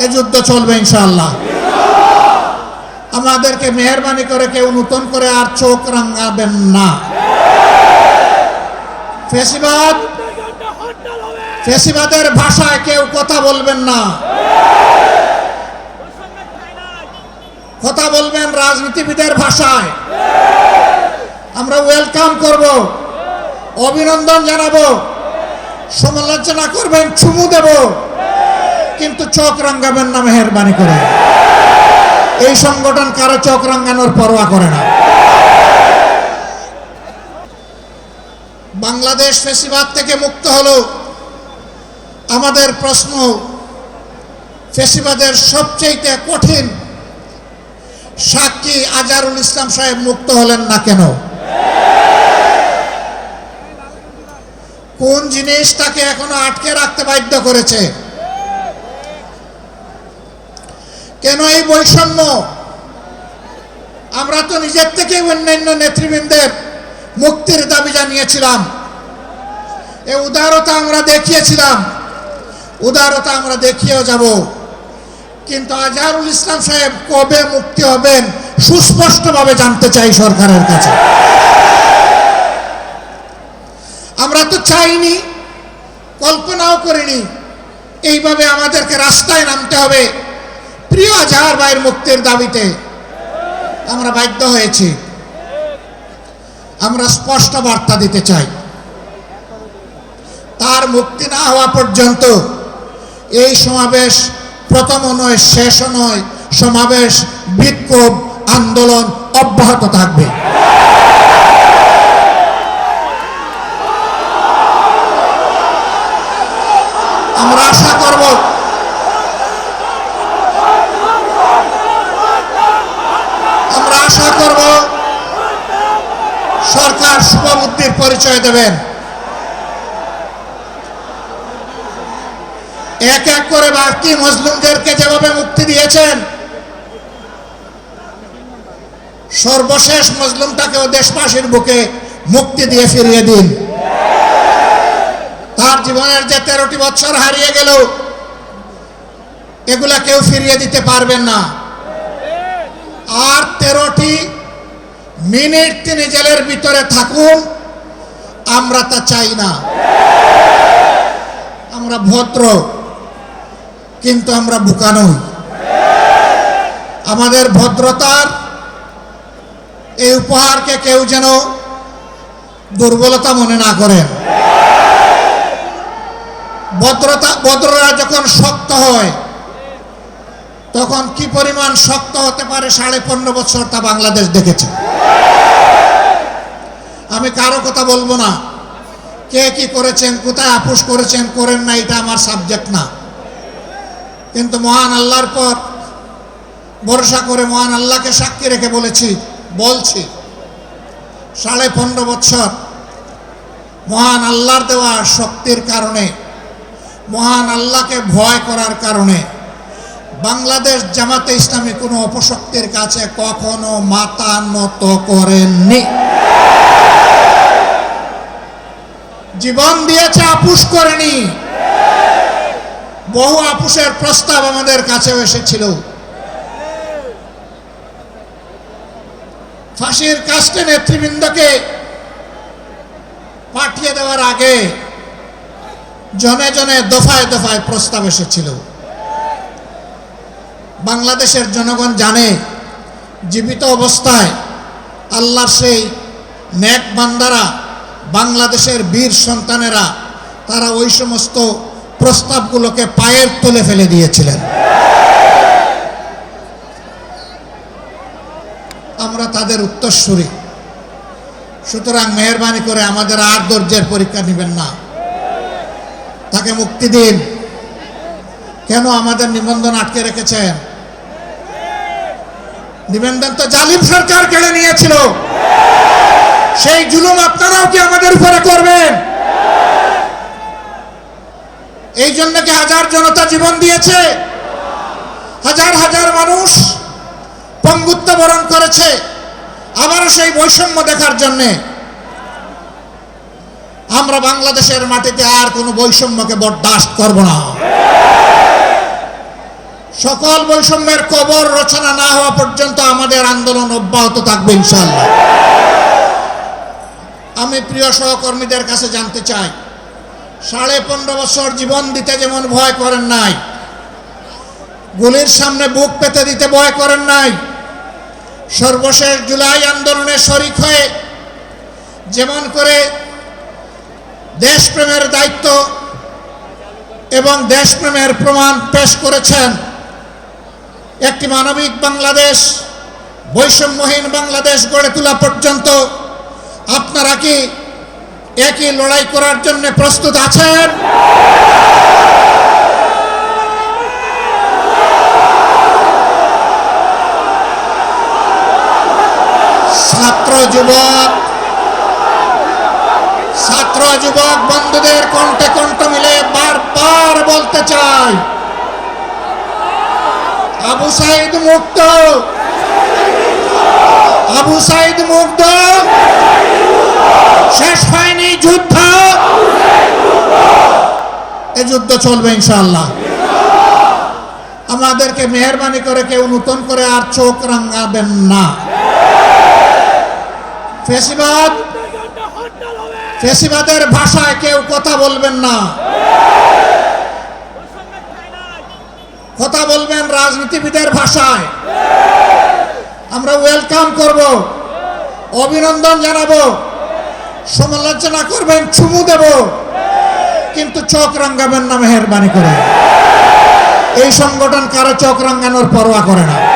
এ যুদ্ধ চলবে ইনশাল্লাহ আমাদেরকে মেহরবানি করে কেউ নতুন করে আর চোখ রাঙাবেন না। ফেসিবাদ, ফেসিবাদের ভাষায় কেউ কথা বলবেন না। কথা বলবেন রাজনীতিবিদের ভাষায়। আমরা ওয়েলকাম করব, অভিনন্দন জানাব, সমালোচনা করবেন, চুমু দেব। কিন্তু চোখ রাঙ্গাবেন না, মেহরবানি করে। এই সংগঠন কারও চোখ রাঙ্গানোর পরোয়া করে না। বাংলাদেশ ফেসিবাদ থেকে মুক্ত হলো আমাদের প্রশ্ন, ফেসিবাদের সবচেয়ে কঠিন সাক্ষী আজারুল ইসলাম সাহেব মুক্ত হলেন না কেন? কোন জিনিস তাকে এখনও আটকে রাখতে বাধ্য করেছে? কেন এই বৈষম্য? আমরা তো নিজের থেকে অন্যান্য নেতৃবৃন্দের মুক্তির দাবি জানিয়েছিলাম। এ উদারতা আমরা দেখিয়েছিলাম। উদারতা আমরা দেখিয়েও যাব। কিন্তু আজহারুল ইসলাম সাহেব কবে মুক্তি হবেন সুস্পষ্টভাবে জানতে চাই সরকারের কাছে। আমরা তো চাইনি, কল্পনাও করিনি, এইভাবে আমাদেরকে রাস্তায় নামতে হবে। প্রিয় আজহার ভাইয়ের মুক্তির দাবিতে আমরা বাধ্য হয়েছি। আমরা স্পষ্ট বার্তা দিতে চাই। তার মুক্তি না হওয়া পর্যন্ত এই সমাবেশ প্রথম নয়, শেষ নয়, সমাবেশ, বিক্ষোভ, আন্দোলন অব্যাহত থাকবে। আমরা আশা করব আমরা আশা করব। সরকার শুভবুদ্ধির পরিচয় দেবেন। এক এক করে বাকি মুসলিমদেরকে যেভাবে মুক্তি দিয়েছেন, সর্বশেষ মুসলিমটাকেও দেশবাসীর বুকে মুক্তি দিয়ে ফিরিয়ে দিন। তার জীবনের যে তেরোটি বছর হারিয়ে গেল, এগুলা কেউ ফিরিয়ে দিতে পারবেন না। আর তেরোটি মিনিট তিনি জেলের ভিতরে থাকুন, আমরা তা চাই না। আমরা ভদ্র, কিন্তু আমরা বোকা নই। আমাদের ভদ্রতার এই উপহারকে কেউ যেন দুর্বলতা মনে না করেন। ভদ্রতা, ভদ্ররা যখন শক্ত হয় তখন কি পরিমাণ শক্ত হতে পারে সাড়ে পনেরো বছর তা বাংলাদেশ দেখেছে। আমি কারও কথা বলব না। কে কি করেছেন, কোথায় আপুস করেছেন, করেন না, এটা আমার সাবজেক্ট না। কিন্তু মহান আল্লাহর পর ভরসা করে মহান আল্লাহকে সাক্ষী রেখে বলেছি, বলছি, সাড়ে পনেরো বছর মহান আল্লাহর দেওয়া শক্তির কারণে, মহান আল্লাহকে ভয় করার কারণে বাংলাদেশ জামাতে ইসলামী কোনো অপশক্তির কাছে কখনো মাথা নত করেননি। জীবন দিয়েছে, আপুস করেনি। বহু আপুসের প্রস্তাব আমাদের কাছেও এসেছিল। ফাঁসির কাস্টে নেতৃবৃন্দকে পাঠিয়ে দেওয়ার আগে জনে জনে দফায় দফায় প্রস্তাব এসেছিল। বাংলাদেশের জনগণ জানে, জীবিত অবস্থায় আল্লাহর সেই নেক বান্দারা, বাংলাদেশের বীর সন্তানেরা, তারা ওই সমস্ত প্রস্তাবগুলোকে পায়ের তুলে ফেলে দিয়েছিলেন। আমরা তাদের উত্তরসূরি। সুতরাং মেহরবানি করে আমাদের আর ধৈর্যের পরীক্ষা নেবেন না। তাকে মুক্তি দিন। কেন আমাদের নিবন্ধন আটকে রেখেছেন? নিবন্ধন তো জালিম সরকার কেড়ে নিয়েছিল। সেই জুলুম আপনারাও কি আমাদের উপরে করবেন? এই জন্য কি হাজার জনতা জীবন দিয়েছে? হাজার হাজার মানুষ পঙ্গুত্ব বরণ করেছে আবারও সেই বৈষম্য দেখার জন্যে। আমরা বাংলাদেশের মাটিতে আর কোনো বৈষম্যকে বরদাস্ত করব না। সকল বৈষম্যের কবর রচনা না হওয়া পর্যন্ত আমাদের আন্দোলন অব্যাহত থাকবে ইনশাল্লাহ আমি প্রিয় সহকর্মীদের কাছে জানতে চাই, সাড়ে পনেরো বছর জীবন দিতে যেমন ভয় করেন নাই, গুলির সামনে বুক পেতে দিতে ভয় করেন নাই, সর্বশেষ জুলাই আন্দোলনে শরিক হয়ে যেমন করে দেশপ্রেমের দায়িত্ব এবং দেশপ্রেমের প্রমাণ পেশ করেছেন একটি মানবিক বাংলাদেশ, বৈষম্যহীন বাংলাদেশ গড়ে তোলা পর্যন্ত আপনারা কি একই লড়াই করার জন্য প্রস্তুত আছেন? ছাত্র যুবক ছাত্র যুবক বন্ধুদের কণ্ঠে কণ্ঠ মিলে বারবার বলতে চাই। আবু সাইদ মুক্ত। আবু সাইদ মুক্ত। শেষ হয়নি যুদ্ধ। এ যুদ্ধ চলবে ইনশাআল্লাহ। আমাদেরকে মেহরবানি করে কেউ নতুন করে আর চোখ রাঙাবেন না। ফেসিবাদ, ফেসিবাদের ভাষায় কেউ কথা বলবেন না। কথা বলবেন রাজনীতিবিদের ভাষায়। আমরা ওয়েলকাম করব। অভিনন্দন জানাব। সমালোচনা করবেন, চুমু দেব। কিন্তু চোখ রাঙ্গাবেন না, মেহরবানি করে। এই সংগঠন কারও চোখ রাঙ্গানোর পরোয়া করে না।